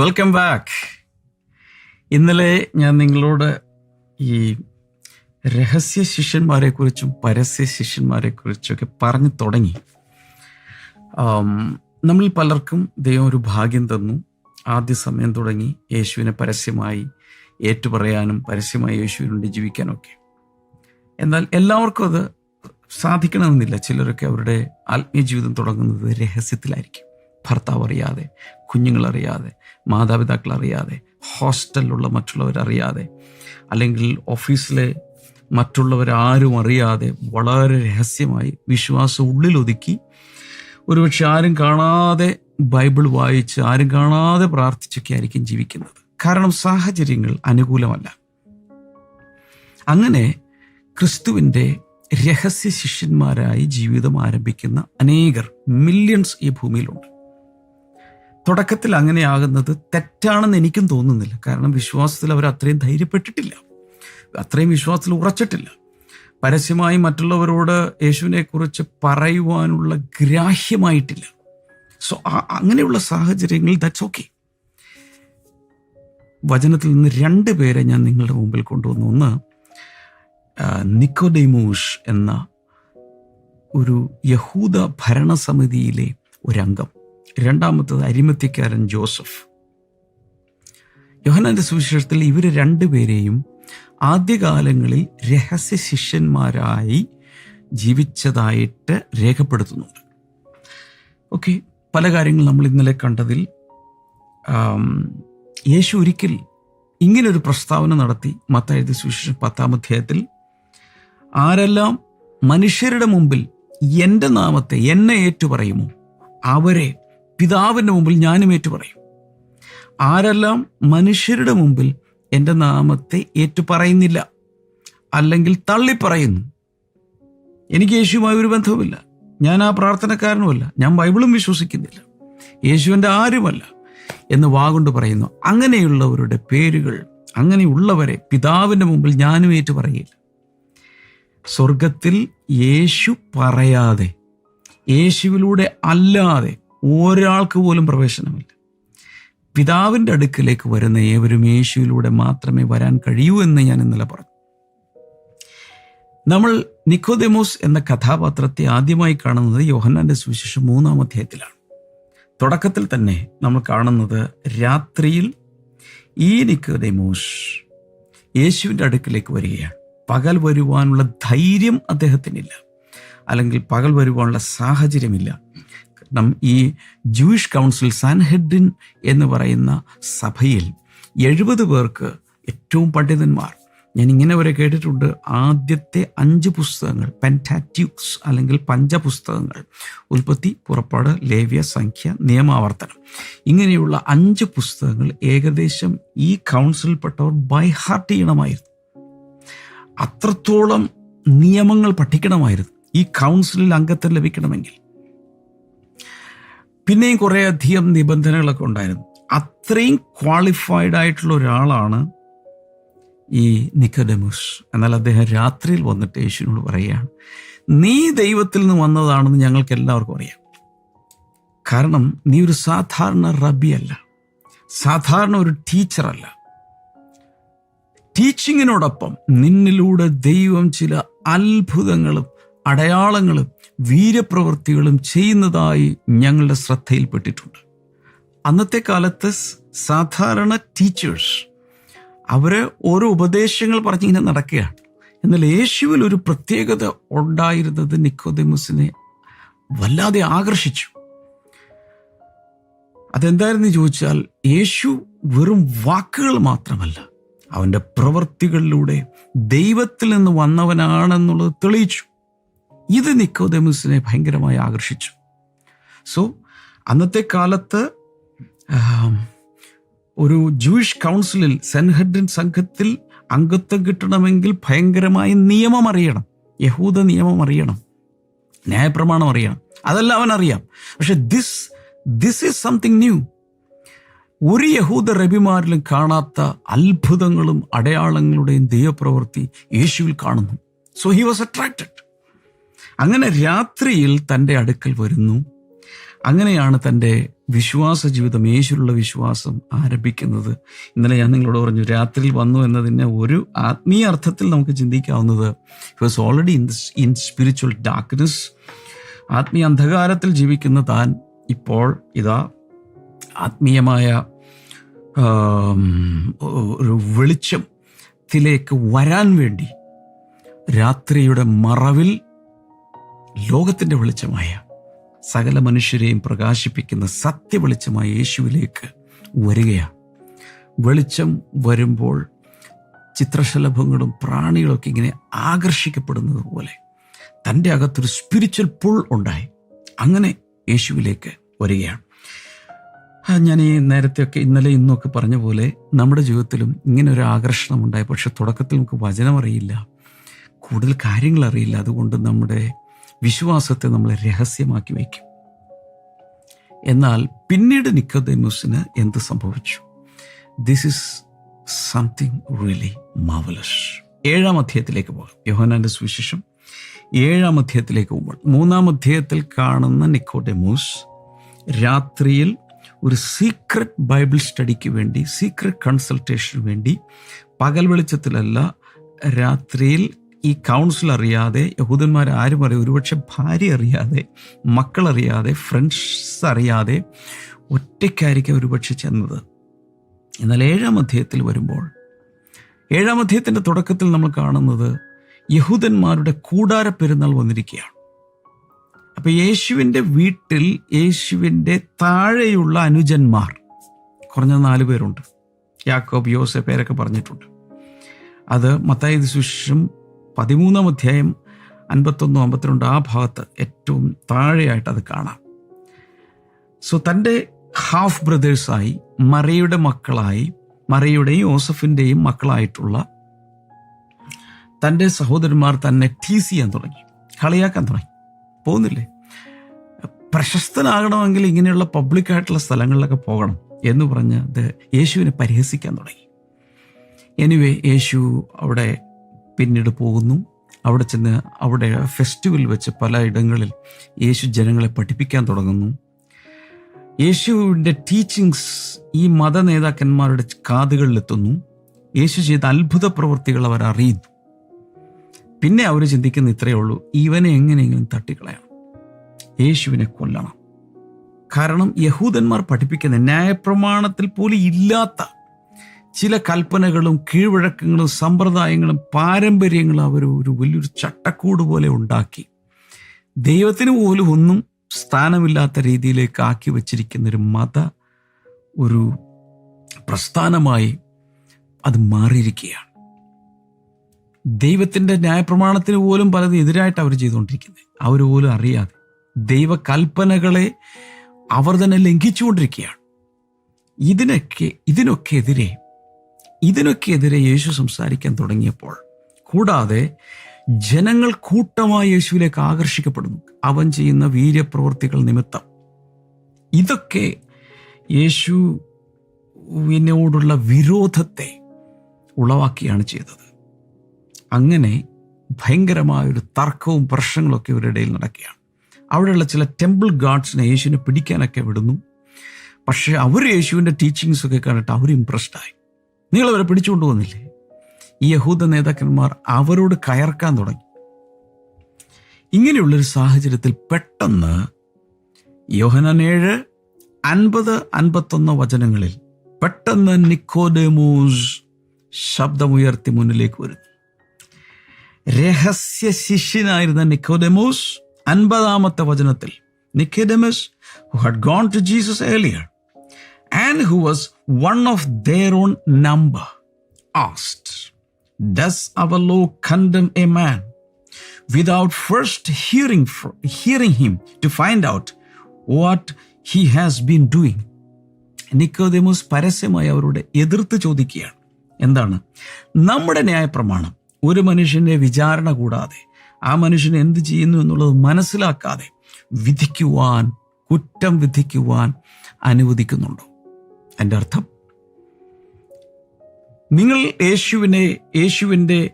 Welcome back ഇന്നലെ ഞാൻ നിങ്ങളോട് ഈ രഹസ്യ ശിഷ്യന്മാരെക്കുറിച്ചും പരസ്യ ശിഷ്യന്മാരെ കുറിച്ചൊക്കെ പറഞ്ഞു തുടങ്ങി. നമ്മൾ പലർക്കും ദൈവം ഒരു ഭാഗ്യം തന്നു. ആദ്യ സമയം തുടങ്ങി യേശുവിനെ പരസ്യമായി ഏറ്റുപറയാനും പരസ്യമായി യേശുവിന് വേണ്ടി ജീവിക്കാനൊക്കെ. എന്നാൽ എല്ലാവർക്കും അത് സാധിക്കണമെന്നില്ല. ചിലരൊക്കെ അവരുടെ ആത്മീയ ജീവിതം തുടങ്ങുന്നത് രഹസ്യത്തിലായിരിക്കും. ഭർത്താവ് അറിയാതെ കുഞ്ഞുങ്ങളറിയാതെ മാതാപിതാക്കൾ അറിയാതെ ഹോസ്റ്റലിലുള്ള മറ്റുള്ളവരറിയാതെ അല്ലെങ്കിൽ ഓഫീസിലെ മറ്റുള്ളവരാരും അറിയാതെ വളരെ രഹസ്യമായി വിശ്വാസം ഉള്ളിലൊതുക്കി ഒരുപക്ഷെ ആരും കാണാതെ ബൈബിൾ വായിച്ച് ആരും കാണാതെ പ്രാർത്ഥിച്ചൊക്കെ ആയിരിക്കും ജീവിക്കുന്നത്. കാരണം സാഹചര്യങ്ങൾ അനുകൂലമല്ല. അങ്ങനെ ക്രിസ്തുവിന്റെ രഹസ്യ ശിഷ്യന്മാരായി ജീവിതം ആരംഭിക്കുന്ന അനേകർ മില്യൺസ് ഈ ഭൂമിയിലുണ്ട്. തുടക്കത്തിൽ അങ്ങനെയാകുന്നത് തെറ്റാണെന്ന് എനിക്കും തോന്നുന്നില്ല. കാരണം വിശ്വാസത്തിൽ അവർ അത്രയും ധൈര്യപ്പെട്ടിട്ടില്ല. അത്രയും വിശ്വാസത്തിൽ ഉറച്ചിട്ടില്ല. പരസ്യമായി മറ്റുള്ളവരോട് യേശുവിനെക്കുറിച്ച് പറയുവാനുള്ള ഗ്രാഹ്യമായിട്ടില്ല. സോ അങ്ങനെയുള്ള സാഹചര്യങ്ങളിൽ ദാറ്റ്സ് ഓക്കെ വചനത്തിൽ നിന്ന് രണ്ട് പേരെ ഞാൻ നിങ്ങളുടെ മുമ്പിൽ കൊണ്ടുവന്നു. ഒന്ന് നിക്കോഡെമൂഷ് എന്ന ഒരു യഹൂദ ഭരണസമിതിയിലെ ഒരംഗം. രണ്ടാമത്തത് അരിമത്യക്കാരൻ ജോസഫ്. യോഹനാന്റെ സുവിശേഷത്തിൽ ഇവർ രണ്ടുപേരെയും ആദ്യകാലങ്ങളിൽ രഹസ്യ ശിഷ്യന്മാരായി ജീവിച്ചതായിട്ട് രേഖപ്പെടുത്തുന്നുണ്ട്. ഓക്കെ പല കാര്യങ്ങൾ നമ്മൾ ഇന്നലെ കണ്ടതിൽ യേശു ഒരിക്കൽ ഇങ്ങനൊരു പ്രസ്താവന നടത്തി മത്തായത് സുവിശേഷം പത്താം അധ്യായത്തിൽ ആരെല്ലാം മനുഷ്യരുടെ മുമ്പിൽ എന്റെ നാമത്തെ എന്നെ ഏറ്റുപറയുമോ അവരെ പിതാവിന്റെ മുമ്പിൽ ഞാനും ഏറ്റുപറയും. ആരെല്ലാം മനുഷ്യരുടെ മുമ്പിൽ എന്റെ നാമത്തെ ഏറ്റുപറയുന്നില്ല അല്ലെങ്കിൽ തള്ളിപ്പറയുന്നു എനിക്ക് യേശുവുമായി ഒരു ബന്ധവുമില്ല. ഞാൻ ആ പ്രാർത്ഥനക്കാരനുമല്ല ഞാൻ ബൈബിളും വിശ്വസിക്കുന്നില്ല. യേശുവിന്റെ ആരുമല്ല എന്ന് വാഗൊണ്ട് പറയുന്നു. അങ്ങനെയുള്ളവരുടെ പേരുകൾ അങ്ങനെയുള്ളവരെ പിതാവിന്റെ മുമ്പിൽ ഞാനും ഏറ്റു പറയില്ല സ്വർഗത്തിൽ യേശു പറയാതെ യേശുവിലൂടെ അല്ലാതെ ഒരാൾക്ക് പോലും പ്രവേശനമില്ല. പിതാവിന്റെ അടുക്കിലേക്ക് വരുന്ന ഏവരും യേശുവിലൂടെ മാത്രമേ വരാൻ കഴിയൂ എന്ന് ഞാൻ ഇന്നലെ പറഞ്ഞു. നമ്മൾ നിക്കോദെമോസ് എന്ന കഥാപാത്രത്തെ ആദ്യമായി കാണുന്നത് യോഹന്നാന്റെ സുവിശേഷം മൂന്നാം അധ്യായത്തിലാണ്. തുടക്കത്തിൽ തന്നെ നമ്മൾ കാണുന്നത് രാത്രിയിൽ ഈ നിക്കോദെമോസ് യേശുവിന്റെ അടുക്കിലേക്ക് വരികയാണ്. പകൽ വരുവാനുള്ള ധൈര്യം അദ്ദേഹത്തിനില്ല. അല്ലെങ്കിൽ പകൽ വരുവാനുള്ള സാഹചര്യമില്ല. കാരണം ഈ ജൂയിഷ് കൗൺസിൽ സാൻഹെഡിൻ എന്ന് പറയുന്ന സഭയിൽ എഴുപത് പേർക്ക് ഏറ്റവും പണ്ഡിതന്മാർ. ഞാൻ ഇങ്ങനെ വരെ കേട്ടിട്ടുണ്ട്. ആദ്യത്തെ അഞ്ച് പുസ്തകങ്ങൾ പെന്റാറ്റ്യൂക്സ് അല്ലെങ്കിൽ പഞ്ചപുസ്തകങ്ങൾ ഉൽപ്പത്തി പുറപ്പാട് ലേവ്യ സംഖ്യ നിയമാവർത്തനം. ഇങ്ങനെയുള്ള അഞ്ച് പുസ്തകങ്ങൾ ഏകദേശം ഈ കൗൺസിൽപ്പെട്ടവർ ബൈ ഹാർട്ട് ചെയ്യണമായിരുന്നു. അത്രത്തോളം നിയമങ്ങൾ പഠിക്കണമായിരുന്നു. ഈ കൗൺസിലിൽ അംഗത്വം ലഭിക്കണമെങ്കിൽ. പിന്നെയും കുറേ അധികം നിബന്ധനകളൊക്കെ ഉണ്ടായിരുന്നു. അത്രയും ക്വാളിഫൈഡ് ആയിട്ടുള്ള ഒരാളാണ് ഈ നിക്കഡമുസ്. എന്നാൽ അദ്ദേഹം രാത്രിയിൽ വന്നിട്ട് യേശുവിനോട് പറയുകയാണ് നീ ദൈവത്തിൽ നിന്ന് വന്നതാണെന്ന് ഞങ്ങൾക്ക് എല്ലാവർക്കും അറിയാം. കാരണം നീ ഒരു സാധാരണ റബിയല്ല. സാധാരണ ഒരു ടീച്ചറല്ല. ടീച്ചിങ്ങിനോടൊപ്പം നിന്നിലൂടെ ദൈവം ചില അത്ഭുതങ്ങളും അടയാളങ്ങളും വീരപ്രവൃത്തികളും ചെയ്യുന്നതായി ഞങ്ങളുടെ ശ്രദ്ധയിൽപ്പെട്ടിട്ടുണ്ട്. അന്നത്തെ കാലത്ത് സാധാരണ ടീച്ചേഴ്സ് അവർ ഓരോ ഉപദേശങ്ങൾ പറഞ്ഞിങ്ങനെ നടക്കുകയാണ്. എന്നാൽ യേശുവിൽ ഒരു പ്രത്യേകത ഉണ്ടായിരുന്നത് നിക്കോദെമുസിനെ വല്ലാതെ ആകർഷിച്ചു. അതെന്തായിരുന്നു ചോദിച്ചാൽ യേശു വെറും വാക്കുകൾ മാത്രമല്ല അവന്റെ പ്രവൃത്തികളിലൂടെ ദൈവത്തിൽ നിന്ന് വന്നവനാണെന്നുള്ളത് തെളിയിച്ചു. ഇത് നിക്കോദെമുസിനെ ഭയങ്കരമായി ആകർഷിച്ചു. സോ അന്നത്തെ കാലത്ത് ഒരു ജൂയിഷ് കൗൺസിലിൽ സെൻഹഡ്രിൻ സംഘത്തിൽ അംഗത്വം കിട്ടണമെങ്കിൽ ഭയങ്കരമായി നിയമം അറിയണം. യഹൂദ നിയമം അറിയണം. ന്യായപ്രമാണം അറിയണം. അതെല്ലാം അവൻ അറിയാം. പക്ഷെ this this is something new ഒരു യഹൂദ റബിമാരിലും കാണാത്ത അത്ഭുതങ്ങളും അടയാളങ്ങളുടെയും ദൈവപ്രവൃത്തി യേശുവിൽ കാണുന്നു. സോ ഹി വാസ് അട്രാക്റ്റഡ് അങ്ങനെ രാത്രിയിൽ തന്റെ അടുക്കൽ വരുന്നു. അങ്ങനെയാണ് തന്റെ വിശ്വാസ ജീവിതം യേശുരുള്ള വിശ്വാസം ആരംഭിക്കുന്നത്. ഇന്നലെ ഞാൻ നിങ്ങളോട് പറഞ്ഞു രാത്രിയിൽ വന്നു എന്നതിന് ഒരു ആത്മീയ അർത്ഥത്തിൽ നമുക്ക് ചിന്തിക്കാവുന്നത് was already in in spiritual darkness ആത്മീയ അന്ധകാരത്തിൽ ജീവിക്കുന്ന താൻ ഇപ്പോൾ ഇതാ ആത്മീയമായ ഒരു വെളിച്ചത്തിലേക്ക് വരാൻ വേണ്ടി രാത്രിയുടെ മറവിൽ ലോകത്തിന്റെ വെളിച്ചമായ സകല മനുഷ്യരെയും പ്രകാശിപ്പിക്കുന്ന സത്യവെളിച്ചമായ യേശുവിലേക്ക് വരികയാണ് വെളിച്ചം വരുമ്പോൾ ചിത്രശലഭങ്ങളും പ്രാണികളൊക്കെ ഇങ്ങനെ ആകർഷിക്കപ്പെടുന്നത് പോലെ തന്റെ അകത്തൊരു സ്പിരിച്വൽ പുൾ ഉണ്ടായി. അങ്ങനെ യേശുവിലേക്ക് വരികയാണ് ഞാൻ ഈ നേരത്തെയൊക്കെ ഇന്നലെ ഇന്നൊക്കെ പറഞ്ഞ പോലെ നമ്മുടെ ജീവിതത്തിലും ഇങ്ങനെ ഒരു ആകർഷണം ഉണ്ടായി. പക്ഷെ തുടക്കത്തിൽ നമുക്ക് വചനം അറിയില്ല. കൂടുതൽ കാര്യങ്ങൾ അറിയില്ല. അതുകൊണ്ട് നമ്മുടെ വിശ്വാസത്തെ നമ്മൾ രഹസ്യമാക്കി വയ്ക്കും. എന്നാൽ പിന്നീട് നിക്കോദേമൂസിന് എന്ത് സംഭവിച്ചു? This is something really marvellous ഏഴാം അധ്യായത്തിലേക്ക് പോകാം. യോഹനാന്റെ സുവിശേഷം ഏഴാം അധ്യായത്തിലേക്ക് പോകുമ്പോൾ മൂന്നാം അധ്യായത്തിൽ കാണുന്ന നിക്കോഡെമൂസ് രാത്രിയിൽ ഒരു സീക്രട്ട് ബൈബിൾ സ്റ്റഡിക്ക് വേണ്ടി സീക്രട്ട് കൺസൾട്ടേഷന് വേണ്ടി പകൽ വെളിച്ചത്തിലല്ല രാത്രിയിൽ ഈ കൗൺസിൽ അറിയാതെ യഹൂദന്മാർ ആരും അറിയാതെ ഒരുപക്ഷെ ഭാര്യ അറിയാതെ മക്കളറിയാതെ ഫ്രണ്ട്സ് അറിയാതെ ഒറ്റയ്ക്കായിരിക്കും ഒരുപക്ഷെ ചെന്നത്. എന്നാൽ ഏഴാം അധ്യായത്തിൽ വരുമ്പോൾ ഏഴാം അധ്യായത്തിന്റെ തുടക്കത്തിൽ നമ്മൾ കാണുന്നത് യഹൂദന്മാരുടെ കൂടാര പെരുന്നാൾ വന്നിരിക്കുകയാണ്. അപ്പോൾ യേശുവിന്റെ വീട്ടിൽ യേശുവിന്റെ താഴെയുള്ള അനുജന്മാർ കുറഞ്ഞ നാല് പേരുണ്ട്. യാക്കോബ് യോസെ പേരൊക്കെ പറഞ്ഞിട്ടുണ്ട്. അത് മത്തായ സുശേഷം പതിമൂന്നാം അധ്യായം അൻപത്തൊന്നും അമ്പത്തിരണ്ട് ആ ഭാഗത്ത് ഏറ്റവും താഴെയായിട്ട് അത് കാണാം. സോ തന്റെ ഹാഫ് ബ്രദേഴ്സായി മറിയുടെ മക്കളായി മറിയുടെയും യോസഫിന്റെയും മക്കളായിട്ടുള്ള തന്റെ സഹോദരന്മാർ തന്നെ ടീസ് ചെയ്യാൻ തുടങ്ങി കളിയാക്കാൻ തുടങ്ങി. പോകുന്നില്ലേ? പ്രശസ്തനാകണമെങ്കിൽ ഇങ്ങനെയുള്ള പബ്ലിക്കായിട്ടുള്ള സ്ഥലങ്ങളിലൊക്കെ പോകണം എന്ന് പറഞ്ഞ് അത് യേശുവിനെ പരിഹസിക്കാൻ തുടങ്ങി. എനിവേ യേശു അവിടെ പിന്നീട് പോകുന്നു. അവിടെ ചെന്ന് അവിടെ ഫെസ്റ്റിവൽ വെച്ച് പല ഇടങ്ങളിൽ യേശു ജനങ്ങളെ പഠിപ്പിക്കാൻ തുടങ്ങുന്നു. യേശുവിന്റെ ടീച്ചിങ്സ് ഈ മത നേതാക്കന്മാരുടെ കാതുകളിലെത്തുന്നു യേശു ചെയ്ത അത്ഭുത പ്രവൃത്തികൾ അവർ അറിയുന്നു. പിന്നെ അവർ ചിന്തിക്കുന്ന ഇത്രയേ ഉള്ളൂ ഇവനെ എങ്ങനെയെങ്കിലും തട്ടിക്കളയണം. യേശുവിനെ കൊല്ലണം. കാരണം യഹൂദന്മാർ പഠിപ്പിക്കുന്ന ന്യായപ്രമാണത്തിൽ പോലും ഇല്ലാത്ത ചില കൽപ്പനകളും കീഴ്വഴക്കങ്ങളും സമ്പ്രദായങ്ങളും പാരമ്പര്യങ്ങളും അവർ ഒരു വലിയൊരു ചട്ടക്കൂട് പോലെ ഉണ്ടാക്കി. ദൈവത്തിന് പോലും ഒന്നും സ്ഥാനമില്ലാത്ത രീതിയിലേക്ക് ആക്കി വച്ചിരിക്കുന്ന ഒരു മത ഒരു പ്രസ്ഥാനമായി അത് മാറിയിരിക്കുകയാണ്. ദൈവത്തിന്റെ ന്യായപ്രമാണത്തിന് പോലും പലതും എതിരായിട്ട് അവർ ചെയ്തുകൊണ്ടിരിക്കുന്നത്. അവർ പോലും അറിയാതെ ദൈവകൽപ്പനകളെ അവർ തന്നെ ലംഘിച്ചുകൊണ്ടിരിക്കുകയാണ്. ഇതിനൊക്കെ ഇതിനൊക്കെ എതിരെ ഇതിനൊക്കെ എതിരെ യേശു സംസാരിക്കാൻ തുടങ്ങിയപ്പോൾ കൂടാതെ ജനങ്ങൾ കൂട്ടമായി യേശുവിലേക്ക് ആകർഷിക്കപ്പെടുന്നു. അവൻ ചെയ്യുന്ന വീര്യപ്രവൃത്തികൾ നിമിത്തം. ഇതൊക്കെ യേശുവിനോടുള്ള വിരോധത്തെ ഉളവാക്കിയാണ് ചെയ്തത്. അങ്ങനെ ഭയങ്കരമായൊരു തർക്കവും പ്രശ്നങ്ങളൊക്കെ ഇവരുടെ ഇടയിൽ നടക്കുകയാണ്. അവിടെയുള്ള ചില ടെമ്പിൾ ഗാർഡ്സിനെ യേശുവിനെ പിടിക്കാനൊക്കെ വിടുന്നു. പക്ഷേ അവർ യേശുവിന്റെ ടീച്ചിങ്സൊക്കെ കണ്ടിട്ട് അവർ ഇമ്പ്രസ്ഡ് ആയി നിങ്ങൾ അവരെ ഈ യഹൂദ നേതാക്കന്മാർ അവരോട് കയർക്കാൻ തുടങ്ങി. ഇങ്ങനെയുള്ളൊരു സാഹചര്യത്തിൽ പെട്ടെന്ന് യോഹനേഴ് അൻപത് അൻപത്തൊന്ന് വചനങ്ങളിൽ പെട്ടെന്ന് നിക്കോഡെമൂസ് ശബ്ദമുയർത്തി മുന്നിലേക്ക് വരുന്നു. രഹസ്യ ശിഷ്യനായിരുന്ന നിക്കോഡെമൂസ് അൻപതാമത്തെ വചനത്തിൽ Nicodemus who had gone to Jesus earlier and who was one of their own number asked does our law condemn a man without first hearing hearing him to find out what he has been doing. Nicodemus പരസ്യമായി അവരോട് എതിർത്ത് ചോദിക്കുകയാണ്. എന്താണ്? നമ്മുടെ ന്യായപ്രമാണം ഒരു മനുഷ്യന്റെ വിചാരണ കൂടാതെ ആ മനുഷ്യൻ എന്ത് ചെയ്യുന്നു എന്നുള്ളത് മനസ്സിലാക്കാതെ വിധിക്കുവാൻ കുറ്റം വിധിക്കുവാൻ അനുവദിക്കുന്നുണ്ടോ? എന്റെ അർത്ഥം? നിങ്ങൾ യേശുവിനെ യേശുവിന്റെ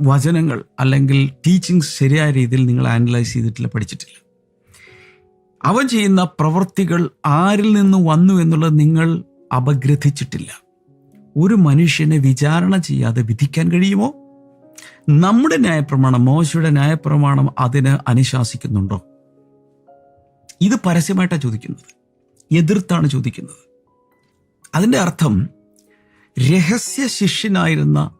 വചനങ്ങൾ അല്ലെങ്കിൽ ടീച്ചിങ് ശരിയായ രീതിയിൽ നിങ്ങൾ ആനലൈസ് ചെയ്തിട്ടില്ല പഠിച്ചിട്ടില്ല. അവൻ ചെയ്യുന്ന പ്രവൃത്തികൾ ആരിൽ നിന്ന് വന്നു എന്നുള്ളത് നിങ്ങൾ അപഗ്രഥിച്ചിട്ടില്ല. ഒരു മനുഷ്യനെ വിചാരണ ചെയ്യാതെ വിധിക്കാൻ കഴിയുമോ? നമ്മുടെ ന്യായപ്രമാണം മോശയുടെ ന്യായപ്രമാണം അതിന് അനുശാസിക്കുന്നുണ്ടോ? ഇത് പരസ്യമായിട്ടാണ് ചോദിക്കുന്നത്. എതിർത്താണ് ചോദിക്കുന്നത്. അതിന്റെ അർത്ഥം രഹസ്യ ശിഷ്യനായിരുന്ന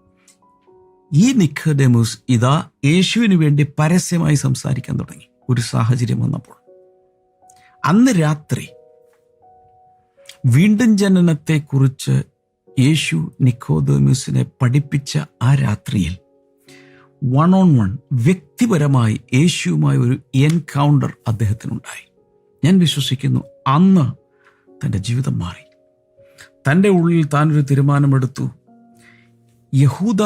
ഈ നിഖഡെമുസ് ഇതാ യേശുവിന് വേണ്ടി പരസ്യമായി സംസാരിക്കാൻ തുടങ്ങി. ഒരു സാഹചര്യം വന്നപ്പോൾ. അന്ന് രാത്രി വീണ്ടും ജനനത്തെക്കുറിച്ച് യേശു നിക്കോദോമിസിനെ പഠിപ്പിച്ച ആ രാത്രിയിൽ വൺ ഓൺ വൺ വ്യക്തിപരമായി യേശുവുമായി ഒരു എൻകൗണ്ടർ അദ്ദേഹത്തിനുണ്ടായി. ഞാൻ വിശ്വസിക്കുന്നു അന്ന് തന്റെ ജീവിതം മാറി. തന്റെ ഉള്ളിൽ താൻ ഒരു തീരുമാനമെടുത്തു. യഹൂദ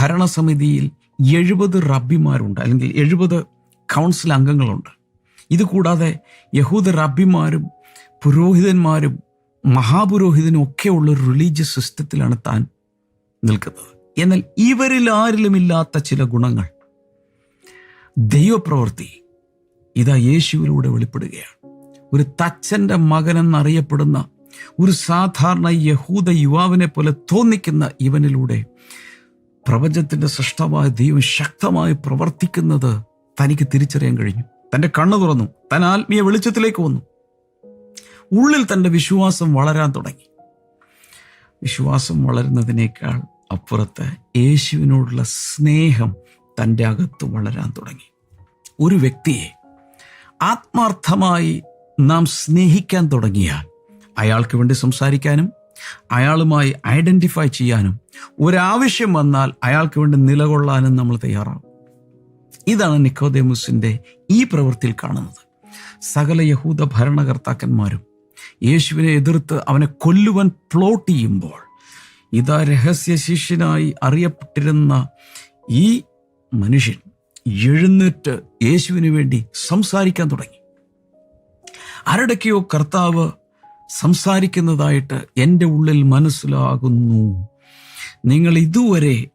ഭരണസമിതിയിൽ എഴുപത് റബ്ബിമാരുണ്ട് അല്ലെങ്കിൽ എഴുപത് കൗൺസിൽ അംഗങ്ങളുണ്ട്. ഇത് കൂടാതെ യഹൂദ റബ്ബിമാരും പുരോഹിതന്മാരും മഹാപുരോഹിതനും ഒക്കെയുള്ള ഒരു റിലീജിയസ് സിസ്റ്റത്തിലാണ് താൻ നിൽക്കുന്നത്. എന്നാൽ ഇവരിൽ ആരിലുമില്ലാത്ത ചില ഗുണങ്ങൾ. ദൈവപ്രവൃത്തി ഇതാ യേശുവിലൂടെ വെളിപ്പെടുകയാണ്. ഒരു തച്ചന്റെ മകനെന്നറിയപ്പെടുന്ന ഒരു സാധാരണ യഹൂദ യുവാവിനെ പോലെ തോന്നിക്കുന്ന ഇവനിലൂടെ പ്രപഞ്ചത്തിന്റെ സൃഷ്ടമായ ദൈവം ശക്തമായി പ്രവർത്തിക്കുന്നത് തനിക്ക് തിരിച്ചറിയാൻ കഴിഞ്ഞു. തന്റെ കണ്ണു തുറന്നു. തൻ ആത്മീയ വെളിച്ചത്തിലേക്ക് വന്നു. ഉള്ളിൽ തന്റെ വിശ്വാസം വളരാൻ തുടങ്ങി. വിശ്വാസം വളരുന്നതിനേക്കാൾ അപ്പുറത്ത് യേശുവിനോടുള്ള സ്നേഹം തന്റെ അകത്ത് വളരാൻ തുടങ്ങി. ഒരു വ്യക്തിയെ ആത്മാർത്ഥമായി നാം സ്നേഹിക്കാൻ തുടങ്ങിയാൽ അയാൾക്ക് വേണ്ടി സംസാരിക്കാനും അയാളുമായി ഐഡന്റിഫൈ ചെയ്യാനും ഒരാവശ്യം വന്നാൽ അയാൾക്ക് വേണ്ടി നിലകൊള്ളാനും നമ്മൾ തയ്യാറാവും ഇതാണ് നിക്കോദേമുസിന്റെ ഈ പ്രവൃത്തിയിൽ കാണുന്നത്. സകല യഹൂദ ഭരണകർത്താക്കന്മാരും യേശുവിനെ എതിർത്ത് അവനെ കൊല്ലുവാൻ പ്ലോട്ട് ചെയ്യുമ്പോൾ ഇതാ രഹസ്യ ശിഷ്യനായി അറിയപ്പെട്ടിരുന്ന ഈ മനുഷ്യൻ എഴുന്നേറ്റ് യേശുവിന് വേണ്ടി സംസാരിക്കാൻ തുടങ്ങി. ആരുടെക്കെയോ കർത്താവ് സംസാരിക്കുന്നതായിട്ട് എന്റെ ഉള്ളിൽ മനസ്സിലാകുന്നു. നിങ്ങൾ ഇതുവരെ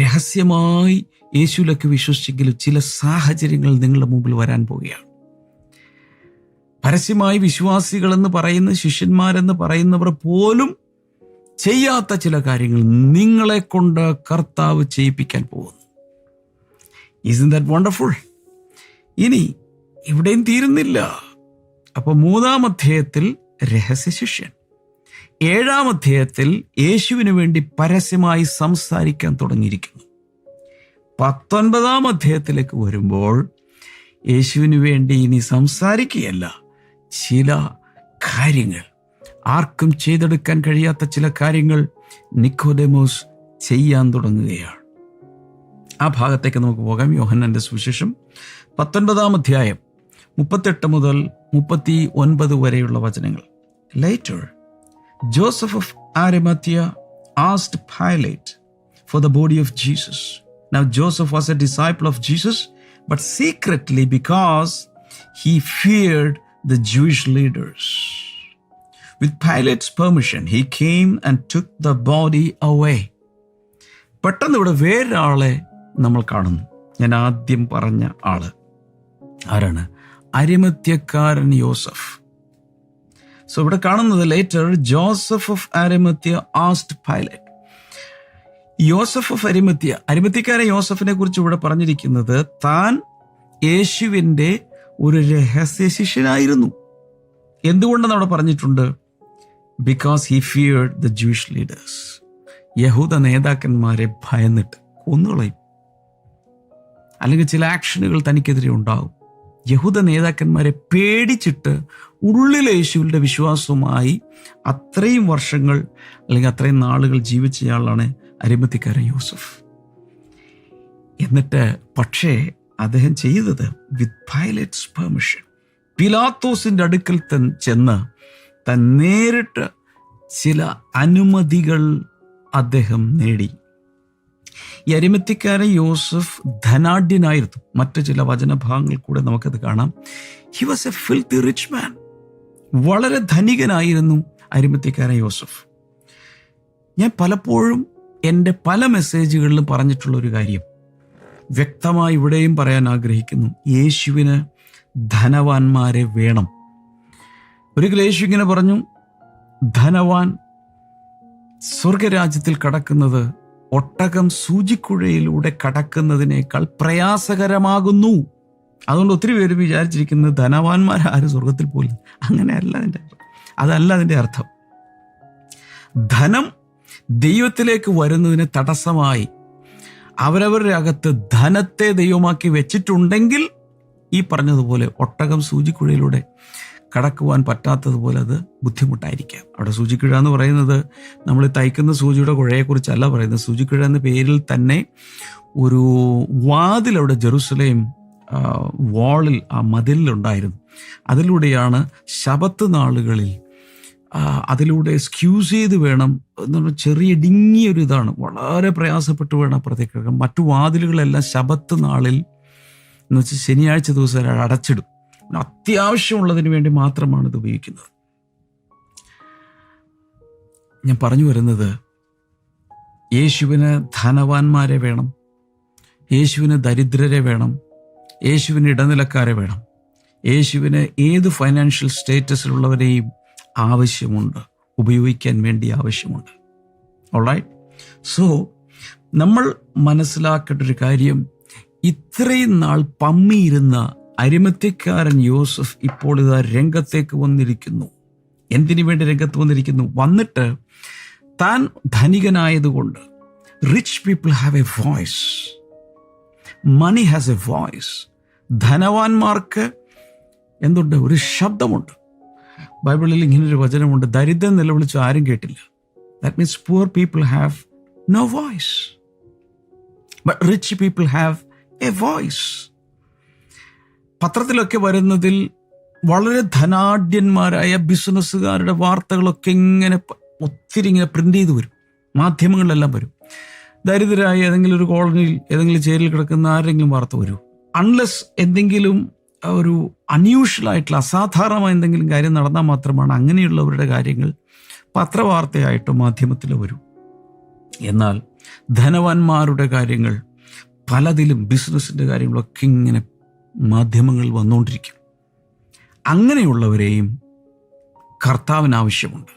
രഹസ്യമായി യേശുവിലൊക്കെ വിശ്വസിച്ചെങ്കിലും ചില സാഹചര്യങ്ങൾ നിങ്ങളുടെ മുമ്പിൽ വരാൻ പോവുകയാണ്. പരസ്യമായി വിശ്വാസികളെന്ന് പറയുന്ന ശിഷ്യന്മാരെന്ന് പറയുന്നവർ പോലും ചെയ്യാത്ത ചില കാര്യങ്ങൾ നിങ്ങളെ കൊണ്ട് കർത്താവ് ചെയ്യിപ്പിക്കാൻ പോകുന്നു. ഇസ് ദാറ്റ് വണ്ടർഫുൾ ഇനി ഇവിടെയും തീരുന്നില്ല. അപ്പൊ മൂന്നാം അധ്യായത്തിൽ രഹസ്യ ശിഷ്യൻ. ഏഴാം അധ്യായത്തിൽ യേശുവിന് വേണ്ടി പരസ്യമായി സംസാരിക്കാൻ തുടങ്ങിയിരിക്കുന്നു. പത്തൊൻപതാം അധ്യായത്തിലേക്ക് വരുമ്പോൾ യേശുവിന് വേണ്ടി ഇനി സംസാരിക്കുകയല്ല. ചില കാര്യങ്ങൾ. ആർക്കും ചെയ്തെടുക്കാൻ കഴിയാത്ത ചില കാര്യങ്ങൾ നിക്കോഡെമോസ് ചെയ്യാൻ തുടങ്ങുകയാണ്. ആ ഭാഗത്തേക്ക് നമുക്ക് പോകാം. യോഹന്നന്റെ സുവിശേഷം പത്തൊൻപതാം അധ്യായം മുപ്പത്തെട്ട് മുതൽ മുപ്പത്തി ഒൻപത് വരെയുള്ള വചനങ്ങൾ. Later Joseph of Arimathea asked Pilate for the body of Jesus now Joseph was a disciple of Jesus but secretly because he feared the Jewish leaders with Pilate's permission he came and took the body away പെട്ടെന്ന് ഇവിടെ വേറൊരാളെ നമ്മൾ കാണുന്നു. ഞാൻ ആദ്യം പറഞ്ഞ ആൾ. ആരാണ്? അരിമത്യക്കാരൻ യോസഫ്. So ഇവിടെ കാണുന്നത് later Joseph of Arimathea asked Pilate Joseph of Arimathea അരിമത്യക്കാരൻ യോസഫിനെ കുറിച്ച് ഇവിടെ പറഞ്ഞിരിക്കുന്നത് താൻ യേശുവിന്റെ ഒരു രഹസ്യ ശിഷ്യനായിരുന്നു. എന്തുകൊണ്ടെന്ന് അവിടെ പറഞ്ഞിട്ടുണ്ട്? Because he feared the Jewish leaders യഹൂദ നേതാക്കന്മാരെ ഭയന്നിട്ട് കൊന്നുകളയും. അല്ലെങ്കിൽ ചില ആക്ഷനുകൾ തനിക്കെതിരെ ഉണ്ടാവും. യഹൂദ നേതാക്കന്മാരെ പേടിച്ചിട്ട് ഉള്ളിലെ യേശുവിന്റെ വിശ്വാസവുമായി അത്രയും വർഷങ്ങൾ അല്ലെങ്കിൽ അത്രയും നാളുകൾ ജീവിച്ചയാളാണ് അരിമത്തിക്കാരൻ യൂസഫ്. എന്നിട്ട് പക്ഷേ അദ്ദേഹം ചെയ്തത് വിത്ത് പൈലറ്റ്സ് പെർമിഷൻ പിലാത്തോസിന്റെ അടുക്കൽ തൻ- ചെന്ന് താൻ നേരിട്ട് ചില അനുമതികൾ അദ്ദേഹം നേടി. ഈ അരിമത്തിക്കാരൻ യോസഫ് ധനാഢ്യനായിരുന്നു. മറ്റു ചില വചനഭാഗങ്ങൾ കൂടെ നമുക്കത് കാണാം. He was a filthy rich man വളരെ ധനികനായിരുന്നു അരിമത്തിക്കാരൻ യോസഫ്. ഞാൻ പലപ്പോഴും എന്റെ പല മെസ്സേജുകളിലും പറഞ്ഞിട്ടുള്ള ഒരു കാര്യം. വ്യക്തമായി ഇവിടെയും പറയാൻ ആഗ്രഹിക്കുന്നു. യേശുവിന് ധനവാന്മാരെ വേണം. ഒരിക്കൽ യേശു ഇങ്ങനെ പറഞ്ഞു ധനവാൻ സ്വർഗരാജ്യത്തിൽ കടക്കുന്നത് ഒട്ടകം സൂചിക്കുഴയിലൂടെ കടക്കുന്നതിനേക്കാൾ പ്രയാസകരമാകുന്നു. അതുകൊണ്ട് ഒത്തിരി പേര് വിചാരിച്ചിരിക്കുന്നത് ധനവാന്മാരാരും സ്വർഗത്തിൽ പോലും അങ്ങനെയല്ല അതിന്റെ അതല്ല അതിന്റെ അർത്ഥം. ധനം ദൈവത്തിലേക്ക് വരുന്നതിന് തടസ്സമായി അവരവരുടെ അകത്ത് ധനത്തെ ദൈവമാക്കി വെച്ചിട്ടുണ്ടെങ്കിൽ ഈ പറഞ്ഞതുപോലെ ഒട്ടകം സൂചിക്കുഴയിലൂടെ കടക്കുവാൻ പറ്റാത്തതുപോലെ അത് ബുദ്ധിമുട്ടായിരിക്കാം. അവിടെ സൂചിക്കിഴ എന്ന് പറയുന്നത് നമ്മൾ തയ്ക്കുന്ന സൂചിയുടെ കുഴയെക്കുറിച്ചല്ല പറയുന്നത്. സൂചിക്കിഴ എന്ന പേരിൽ തന്നെ ഒരു വാതിൽ അവിടെ ജെറുസലേം വാളിൽ ആ മതിലുണ്ടായിരുന്നു അതിലൂടെയാണ് ശബത്ത് നാളുകളിൽ അതിലൂടെ സ്ക്യൂസ് ചെയ്ത് വേണം എന്ന് പറഞ്ഞാൽ ചെറിയ ഇടുങ്ങിയൊരു ഇതാണ്. വളരെ പ്രയാസപ്പെട്ട് വേണം അപ്പുറത്തേക്ക് മറ്റു വാതിലുകളെല്ലാം ശബത്ത് നാളിൽ എന്ന് വെച്ചാൽ ശനിയാഴ്ച ദിവസം അടച്ചിടും. അത്യാവശ്യമുള്ളതിന് വേണ്ടി മാത്രമാണ് ഇത് ഉപയോഗിക്കുന്നത്. ഞാൻ പറഞ്ഞു വരുന്നത് യേശുവിന് ധനവാന്മാരെ വേണം യേശുവിന് ദരിദ്രരെ വേണം യേശുവിന് ഇടനിലക്കാരെ വേണം യേശുവിന് ഏത് ഫൈനാൻഷ്യൽ സ്റ്റേറ്റസിലുള്ളവരെയും ആവശ്യമുണ്ട് ഉപയോഗിക്കാൻ വേണ്ടി ആവശ്യമുണ്ട്. ഓൾറൈറ്റ് സോ നമ്മൾ മനസ്സിലാക്കേണ്ട ഒരു കാര്യം ഇത്രയും നാൾ പമ്മിയിരുന്ന അരിമത്യക്കാരൻ യോസഫ് ഇപ്പോൾ ഇതാ രംഗത്തേക്ക് വന്നിരിക്കുന്നു. എന്തിനു വേണ്ടി രംഗത്ത് വന്നിരിക്കുന്നു? വന്നിട്ട് താൻ ധനികനായതുകൊണ്ട് rich people have a voice money has a voice ധനവാന്മാർക്ക് എന്തുണ്ട്? ഒരു ശബ്ദമുണ്ട്. ബൈബിളിൽ ഇങ്ങനൊരു വചനമുണ്ട് ദരിദ്രം നിലവിളിച്ച് ആരും കേട്ടില്ല. That means poor people have no voice but rich people have a voice പത്രത്തിലൊക്കെ വരുന്നതിൽ വളരെ ധനാഢ്യന്മാരായ ബിസിനസ്സുകാരുടെ വാർത്തകളൊക്കെ ഇങ്ങനെ ഒത്തിരി ഇങ്ങനെ പ്രിന്റ് ചെയ്ത് വരും. മാധ്യമങ്ങളിലെല്ലാം വരും. ദരിദ്രരായ ഏതെങ്കിലും ഒരു കോളനിയിൽ ഏതെങ്കിലും ചേരിൽ കിടക്കുന്ന ആരെങ്കിലും വാർത്ത വരൂ. അൺലെസ് എന്തെങ്കിലും ഒരു അൺയൂഷ്വൽ ആയിട്ടുള്ള അസാധാരണമായ എന്തെങ്കിലും കാര്യം നടന്നാൽ മാത്രമാണ് അങ്ങനെയുള്ളവരുടെ കാര്യങ്ങൾ പത്രവാർത്തയായിട്ട് മാധ്യമത്തിൽ വരൂ. എന്നാൽ ധനവാന്മാരുടെ കാര്യങ്ങൾ പലതിലും ബിസിനസ്സിന്റെ കാര്യങ്ങളൊക്കെ ഇങ്ങനെ മാധ്യമങ്ങളിൽ വന്നുകൊണ്ടിരിക്കും. അങ്ങനെയുള്ളവരെയും കർത്താവിന് ആവശ്യമുണ്ട്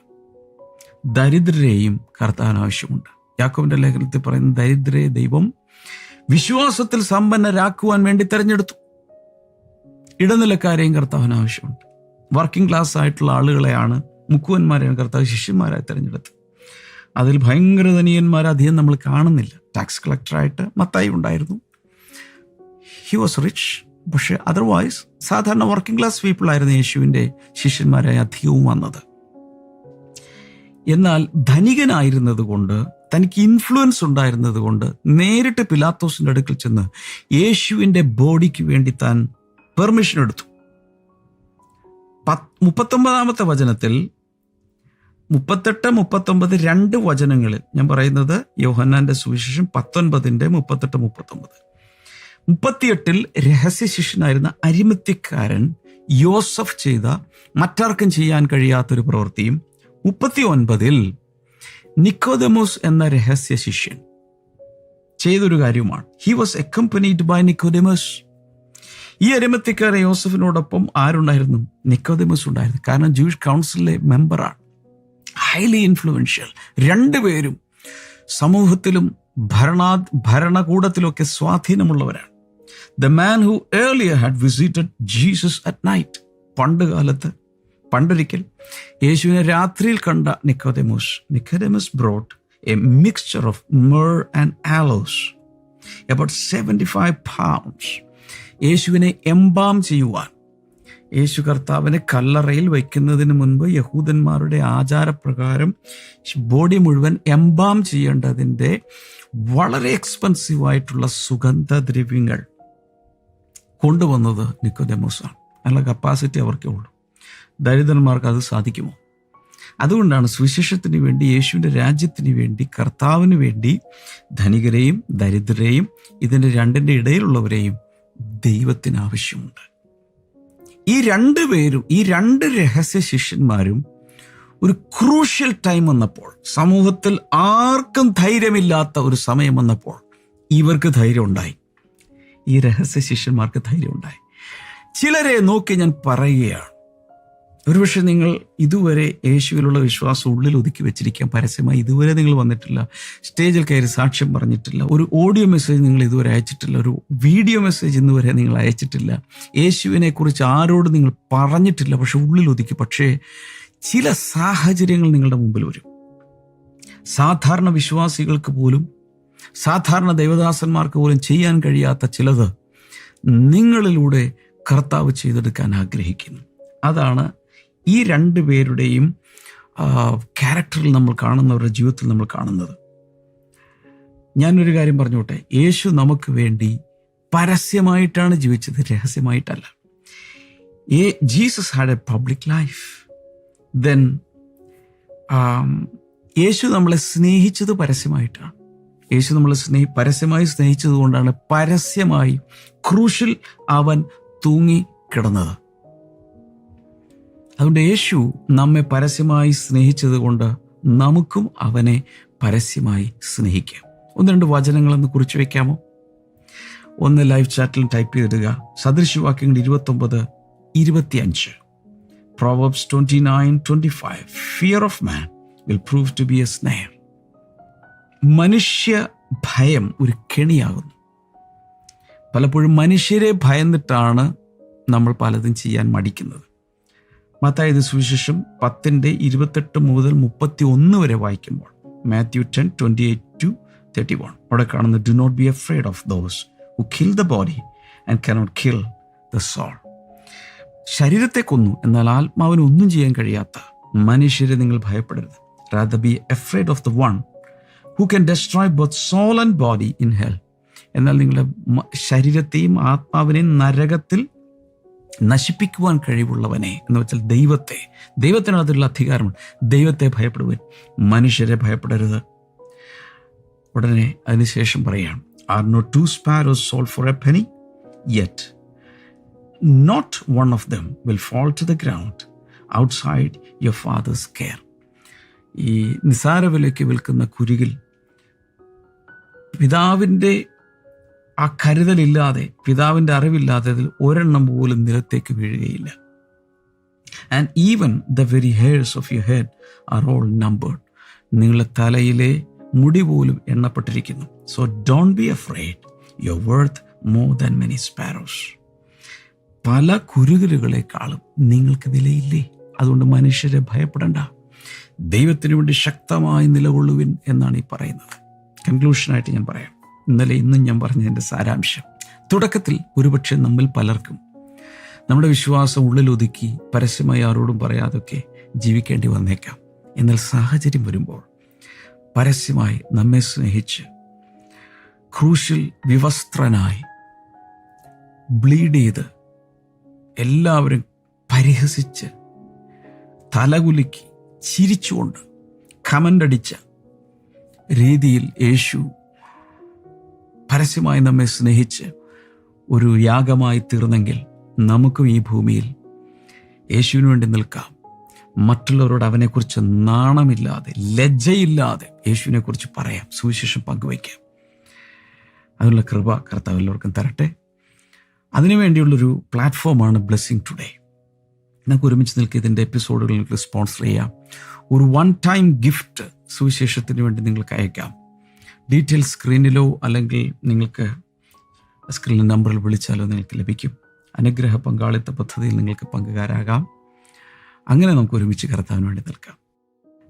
ദരിദ്രരെയും കർത്താവിന് ആവശ്യമുണ്ട് യാക്കോവിന്റെ ലേഖനത്തിൽ പറയുന്ന ദരിദ്രരെ ദൈവം വിശ്വാസത്തിൽ സമ്പന്നരാക്കുവാൻ വേണ്ടി തിരഞ്ഞെടുത്തു. ഇടനിലക്കാരെയും കർത്താവിന് ആവശ്യമുണ്ട് വർക്കിംഗ് ക്ലാസ് ആയിട്ടുള്ള ആളുകളെയാണ് മുക്കുവന്മാരെയാണ് കർത്താവ് ശിഷ്യന്മാരായി തിരഞ്ഞെടുത്തത്. അതിൽ ഭയങ്കര ധനിയന്മാർ അധികം നമ്മൾ കാണുന്നില്ല. ടാക്സ് കളക്ടറായിട്ട് മത്തായി ഉണ്ടായിരുന്നു. ഹി വാസ് റിച്ച് പക്ഷെ അതർവൈസ് സാധാരണ വർക്കിംഗ് ക്ലാസ് പീപ്പിൾ ആയിരുന്നു യേശുവിന്റെ ശിഷ്യന്മാരായി അധികവും വന്നത്. എന്നാൽ ധനികനായിരുന്നത് കൊണ്ട് തനിക്ക് ഇൻഫ്ലുവൻസ് ഉണ്ടായിരുന്നത് കൊണ്ട് നേരിട്ട് പിലാത്തോസിന്റെ അടുക്കൽ ചെന്ന് യേശുവിന്റെ ബോഡിക്ക് വേണ്ടി താൻ പെർമിഷൻ എടുത്തു. പത്ത് മുപ്പത്തൊമ്പതാമത്തെ വചനത്തിൽ മുപ്പത്തെട്ട് മുപ്പത്തൊമ്പത് രണ്ട് വചനങ്ങളിൽ ഞാൻ പറയുന്നത് യോഹന്നാന്റെ സുവിശേഷം പത്തൊൻപതിന്റെ മുപ്പത്തെട്ട് മുപ്പത്തൊമ്പത്. മുപ്പത്തിയെട്ടിൽ രഹസ്യ ശിഷ്യനായിരുന്ന അരിമത്യക്കാരൻ യോസഫ് ചെയ്ത മറ്റാർക്കും ചെയ്യാൻ കഴിയാത്തൊരു പ്രവൃത്തിയും മുപ്പത്തി ഒൻപതിൽ നിക്കോദമോസ് എന്ന രഹസ്യ ശിഷ്യൻ ചെയ്തൊരു കാര്യമാണ് he was accompanied by Nicodemus ഈ അരിമത്യക്കാരൻ യോസഫിനോടൊപ്പം ആരുണ്ടായിരുന്നു? നിക്കോദമസ് ഉണ്ടായിരുന്നു. കാരണം ജൂയിഷ് കൗൺസിലിലെ മെമ്പറാണ് ഹൈലി ഇൻഫ്ലുവൻഷ്യൽ രണ്ടുപേരും സമൂഹത്തിലും ഭരണാ ഭരണകൂടത്തിലൊക്കെ സ്വാധീനമുള്ളവരാണ്. The man who earlier had visited Jesus at night പണ്ട് കാലത്ത് പണ്ടൊരിക്കൽ യേശുവിനെ രാത്രിയിൽ കണ്ട Nicodemus. Nicodemus brought a mixture of myrrh and aloes about seventy five pounds യേശുവിനെ എംബാം ചെയ്യുവാൻ. യേശു കർത്താവിനെ കല്ലറയിൽ വയ്ക്കുന്നതിന് മുൻപ് യഹൂദന്മാരുടെ ആചാരപ്രകാരം ബോഡി മുഴുവൻ എംബാം ചെയ്യേണ്ടതിന്റെ വളരെ എക്സ്പെൻസീവ് ആയിട്ടുള്ള സുഗന്ധദ്രവ്യങ്ങൾ. കൊണ്ടുവന്നത് നിക്കോദെമോസാണ്. അതിനുള്ള കപ്പാസിറ്റി അവർക്കേ ഉള്ളൂ. ദരിദ്രന്മാർക്ക് അത് സാധിക്കുമോ? അതുകൊണ്ടാണ് സുവിശേഷത്തിന് വേണ്ടി യേശുവിന്റെ രാജ്യത്തിന് വേണ്ടി കർത്താവിന് വേണ്ടി ധനികരെയും ദരിദ്രരെയും ഇതിന്റെ രണ്ടിന്റെ ഇടയിലുള്ളവരെയും ദൈവത്തിന് ആവശ്യമുണ്ട്. ഈ രണ്ട് പേരും ഈ രണ്ട് രഹസ്യ ശിഷ്യന്മാരും ഒരു ക്രൂഷ്യൽ ടൈം വന്നപ്പോൾ സമൂഹത്തിൽ ആർക്കും ധൈര്യമില്ലാത്ത ഒരു സമയം വന്നപ്പോൾ ഇവർക്ക് ധൈര്യം ഉണ്ടായി. ഈ രഹസ്യ ശിഷ്യന്മാർക്ക് ധൈര്യം ഉണ്ടായി. ചിലരെ നോക്കി ഞാൻ പറയുകയാണ് ഒരുപക്ഷെ നിങ്ങൾ ഇതുവരെ യേശുവിലുള്ള വിശ്വാസം ഉള്ളിൽ ഒതുക്കി വെച്ചിരിക്കാൻ പരസ്യമായി ഇതുവരെ നിങ്ങൾ വന്നിട്ടില്ല സ്റ്റേജിൽ കയറി സാക്ഷ്യം പറഞ്ഞിട്ടില്ല ഒരു ഓഡിയോ മെസ്സേജ് നിങ്ങൾ ഇതുവരെ അയച്ചിട്ടില്ല ഒരു വീഡിയോ മെസ്സേജ് ഇന്നുവരെ നിങ്ങൾ അയച്ചിട്ടില്ല. യേശുവിനെക്കുറിച്ച് ആരോട് നിങ്ങൾ പറഞ്ഞിട്ടില്ല പക്ഷെ ഉള്ളിൽ ഒതുക്കി. പക്ഷേ ചില സാഹചര്യങ്ങൾ നിങ്ങളുടെ മുമ്പിൽ വരും. സാധാരണ വിശ്വാസികൾക്ക് പോലും സാധാരണ ദൈവദാസന്മാർക്ക് പോലും ചെയ്യാൻ കഴിയാത്ത ചിലത് നിങ്ങളിലൂടെ കർത്താവ് ചെയ്തെടുക്കാൻ ആഗ്രഹിക്കുന്നു. അതാണ് ഈ രണ്ട് പേരുടെയും ക്യാരക്ടറിൽ നമ്മൾ കാണുന്നവരുടെ ജീവിതത്തിൽ നമ്മൾ കാണുന്നത്. ഞാനൊരു കാര്യം പറഞ്ഞോട്ടെ യേശു നമുക്ക് വേണ്ടി പരസ്യമായിട്ടാണ് ജീവിച്ചത് രഹസ്യമായിട്ടല്ല. A Jesus had a public life. Then യേശു നമ്മളെ സ്നേഹിച്ചത് പരസ്യമായിട്ടാണ്. യേശു നമ്മളെ സ്നേഹി പരസ്യമായി സ്നേഹിച്ചത് കൊണ്ടാണ് പരസ്യമായി ക്രൂശിൽ അവൻ തൂങ്ങി കിടന്നത്. അതുകൊണ്ട് യേശു നമ്മെ പരസ്യമായി സ്നേഹിച്ചത് കൊണ്ട് നമുക്കും അവനെ പരസ്യമായി സ്നേഹിക്കാം. ഒന്ന് രണ്ട് വചനങ്ങളൊന്ന് കുറിച്ച് വെക്കാമോ? ഒന്ന് ലൈവ് ചാറ്റിൽ ടൈപ്പ് ചെയ്തിടുക. സദൃശവാക്യങ്ങൾ ഇരുപത്തൊമ്പത് ഇരുപത്തിയഞ്ച്. Proverbs twenty nine twenty five. Fear of man will prove to be a snare മനുഷ്യ ഭയം ഒരു കെണിയാകുന്നു. പലപ്പോഴും മനുഷ്യരെ ഭയന്നിട്ടാണ് നമ്മൾ പലതും ചെയ്യാൻ മടിക്കുന്നത്. മത്തായത് സുവിശേഷം പത്തിന്റെ ഇരുപത്തെട്ട് മുതൽ മുപ്പത്തി ഒന്ന് വരെ വായിക്കുമ്പോൾ Matthew ten twenty eight to thirty one. അവിടെ കാണുന്ന do not be afraid of those who kill the body and cannot kill the soul ശരീരത്തെ കൊന്നു എന്നാൽ ആത്മാവിന് ഒന്നും ചെയ്യാൻ കഴിയാത്ത മനുഷ്യരെ നിങ്ങൾ ഭയപ്പെടരുത്. Rather be afraid of the one who can destroy both soul and body in hell എന്നാൽ നിങ്ങളുടെ ശരീരത്തെയും ആത്മാവിനെയും നരകത്തിൽ നശിപ്പിക്കുവാൻ കഴിവുള്ളവനെ എന്ന് വെച്ചാൽ ദൈവത്തെ. ദൈവത്തിനകത്തുള്ള അധികാരമുണ്ട്. അധികാരമാണ് ദൈവത്തെ ഭയപ്പെടുവാൻ. മനുഷ്യരെ ഭയപ്പെടരുത്. ഉടനെ അതിനുശേഷം പറയാം are not two sparrows sold for a penny yet not one of them will fall to the ground outside your father's care ഈ നിസാര വിലയ്ക്ക് വിൽക്കുന്ന കുരുകിൽ പിതാവിന്റെ ആ കരുതലില്ലാതെ പിതാവിന്റെ അറിവില്ലാതെ അതിൽ ഒരെണ്ണം പോലും നിലത്തേക്ക് വീഴുകയില്ല. And even the very hairs of you head are all numbered നിങ്ങളുടെ തലയിലെ മുടി പോലും എണ്ണപ്പെട്ടിരിക്കുന്നു. So don't be afraid you're worth more than many sparrows പല കുരുകലുകളെക്കാളും നിങ്ങൾക്ക് വിലയില്ലേ? അതുകൊണ്ട് മനുഷ്യരെ ഭയപ്പെടണ്ട. ദൈവത്തിനു വേണ്ടി ശക്തമായി നിലകൊള്ളുവിൻ എന്നാണ് ഈ പറയുന്നത്. കൺക്ലൂഷനായിട്ട് ഞാൻ പറയാം. ഇന്നലെ ഇന്നും ഞാൻ പറഞ്ഞതിന്റെ സാരാംശം. തുടക്കത്തിൽ ഒരുപക്ഷെ നമ്മിൽ പലർക്കും നമ്മുടെ വിശ്വാസം ഉള്ളിലൊതുക്കി പരസ്യമായി ആരോടും പറയാതൊക്കെ ജീവിക്കേണ്ടി വന്നേക്കാം. എന്നാൽ സാഹചര്യം വരുമ്പോൾ പരസ്യമായി നമ്മെ സ്നേഹിച്ച് ക്രൂശിൽ വിവസ്ത്രനായി ബ്ലീഡ് ചെയ്ത് എല്ലാവരും പരിഹസിച്ച് തലകുലുക്കി ചിരിച്ചുകൊണ്ട് കമന്റടിച്ച രീതിയിൽ യേശു പരസ്യമായി നമ്മെ സ്നേഹിച്ച് ഒരു യാഗമായി തീർന്നെങ്കിൽ നമുക്കും ഈ ഭൂമിയിൽ യേശുവിന് വേണ്ടി നിൽക്കാം. മറ്റുള്ളവരോട് അവനെക്കുറിച്ച് നാണമില്ലാതെ ലജ്ജയില്ലാതെ യേശുവിനെക്കുറിച്ച് പറയാം സുവിശേഷം പങ്കുവയ്ക്കാം. അതിനുള്ള കൃപ കർത്താവ് എല്ലാവർക്കും തരട്ടെ. അതിനുവേണ്ടിയുള്ളൊരു പ്ലാറ്റ്ഫോമാണ് ബ്ലെസ്സിങ് ടുഡേ. നമുക്ക് ഒരുമിച്ച് നിൽക്കുക ഇതിന്റെ എപ്പിസോഡുകൾ നിങ്ങൾക്ക് സ്പോൺസർ ചെയ്യാം. ഒരു വൺ ടൈം ഗിഫ്റ്റ് സുവിശേഷത്തിന് വേണ്ടി നിങ്ങൾക്ക് അയക്കാം. ഡീറ്റെയിൽസ് സ്ക്രീനിലോ അല്ലെങ്കിൽ നിങ്ങൾക്ക് സ്ക്രീനിൽ നമ്പറിൽ വിളിച്ചാലോ നിങ്ങൾക്ക് ലഭിക്കും. അനുഗ്രഹ പങ്കാളിത്ത പദ്ധതിയിൽ നിങ്ങൾക്ക് പങ്കുകാരാകാം. അങ്ങനെ നമുക്ക് ഒരുമിച്ച് കർത്താവിന് വേണ്ടി നിൽക്കാം.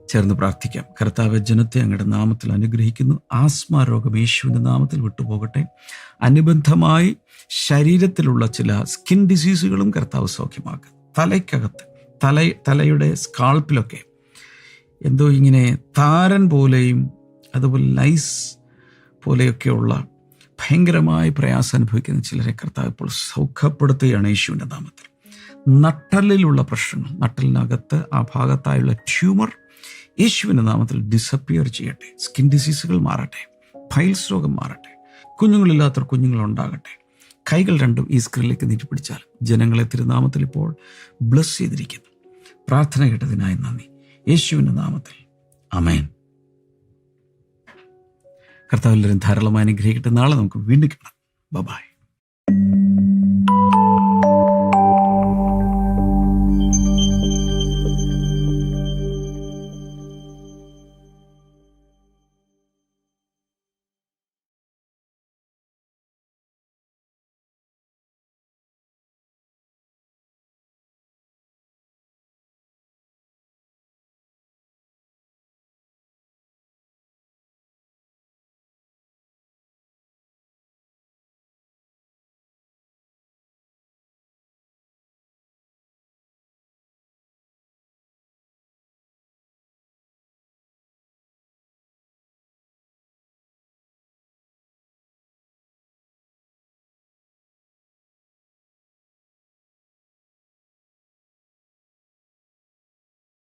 ചേർന്ന് പ്രാർത്ഥിക്കാം. കർത്താവ് ജനത്തെ അങ്ങയുടെ നാമത്തിൽ അനുഗ്രഹിക്കുന്നു. ആസ്മ രോഗം യേശുവിന്റെ നാമത്തിൽ വിട്ടുപോകട്ടെ. അനുബന്ധമായി ശരീരത്തിലുള്ള ചില സ്കിൻ ഡിസീസുകളും കർത്താവ് സൗഖ്യമാക്കുക തലയ്ക്കകത്ത് തല തലയുടെ സ്കാൾപ്പിലൊക്കെ. എന്തോ ഇങ്ങനെ താരൻ പോലെയും അതുപോലെ ലൈസ് പോലെയൊക്കെയുള്ള ഭയങ്കരമായ പ്രയാസം അനുഭവിക്കുന്ന ചിലരെ കർത്താവ് ഇപ്പോൾ സൗഖ്യപ്പെടുത്തുകയാണ് യേശുവിന്റെ നാമത്തിൽ. നട്ടലിലുള്ള പ്രശ്നങ്ങൾ നട്ടലിനകത്ത് ആ ഭാഗത്തായുള്ള ട്യൂമർ യേശുവിന്റെ നാമത്തിൽ ഡിസപ്പിയർ ചെയ്യട്ടെ. സ്കിൻ ഡിസീസുകൾ മാറട്ടെ. ഫൈൽസ് രോഗം മാറട്ടെ. കുഞ്ഞുങ്ങളില്ലാത്തവർ കുഞ്ഞുങ്ങളുണ്ടാകട്ടെ. കൈകൾ രണ്ടും ഈ സ്ക്രീനിലേക്ക് നീട്ടിപ്പിടിച്ചാൽ ജനങ്ങളെ തിരുനാമത്തിൽ ഇപ്പോൾ ബ്ലസ് ചെയ്തിരിക്കുന്നു. പ്രാർത്ഥന കേട്ടതിനായി നന്ദി. യേശുവിന്റെ നാമത്തിൽ. അമേൻ കർത്താവ് എല്ലാവരും ധാരാളമായി അനുഗ്രഹിക്കട്ടെ. നാളെ നമുക്ക് വീണ്ടും കാണാം. ബബായ്